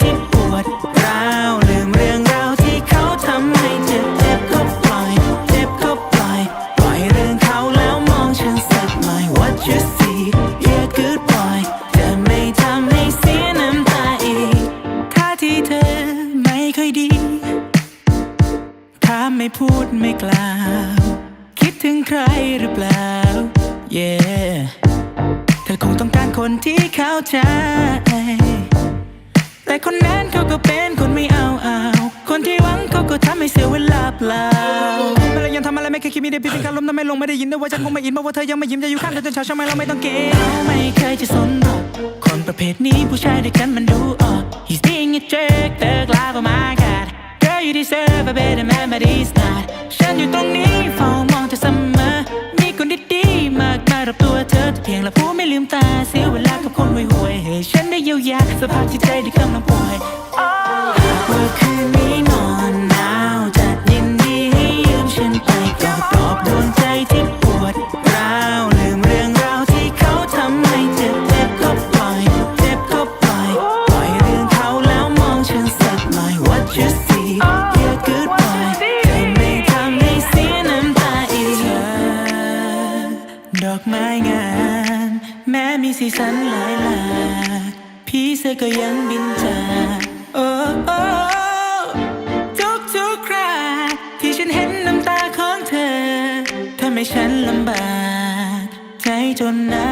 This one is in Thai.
ที่ปวดร้าวลืมเรื่องราวที่เขาทำให้เจ็บเจ็บก็ปล่อยเจ็บก็ปล่อยปล่อยเรื่องเขาแล้วมองฉันสักหน่ย What you see yeah good boy จะไม่ทำให้เสียน้ำตาอีกท่าที่เธอไม่คยดีถ้าไม่พูดไม่กล่าวคิดถึงใครหรือเปล่า yeah เธอคงต้องการคนที่เข้าใจ คนนั้นเขาก็เป็นคนไม่เอาเอาคนที่หวังเขาก็ทำให้เสียเวลาเปล่าเมื่อไรยังทำอะไรไม่เคยคิดมีเด้พิดเป็นการล้มทำไม่ลงไม่ได้ยินด้วยว่าฉันคงไม่อินเพราะว่าเธอยังไม่ยิ้มจะอยู่ข้างเธอจนเช้าใช่ไหมเราไม่ต้องเกณฑ์เราไม่เคยจะสนหรอกคนประเภทนี้ผู้ชายด้วยกันมันดูออก ภาพที่ใจที่กำลังป่วยหากว่าคืนนี้นอนหนาวจะยินดีให้ยืมฉันไปกอดปลอบดวากพี่เสือก็ยังบินจากโอ้โอ้ทุกทุกคราที่ฉันเห็นน้ำตาของเธอทำให้ฉันลำบาก ใจจนน้า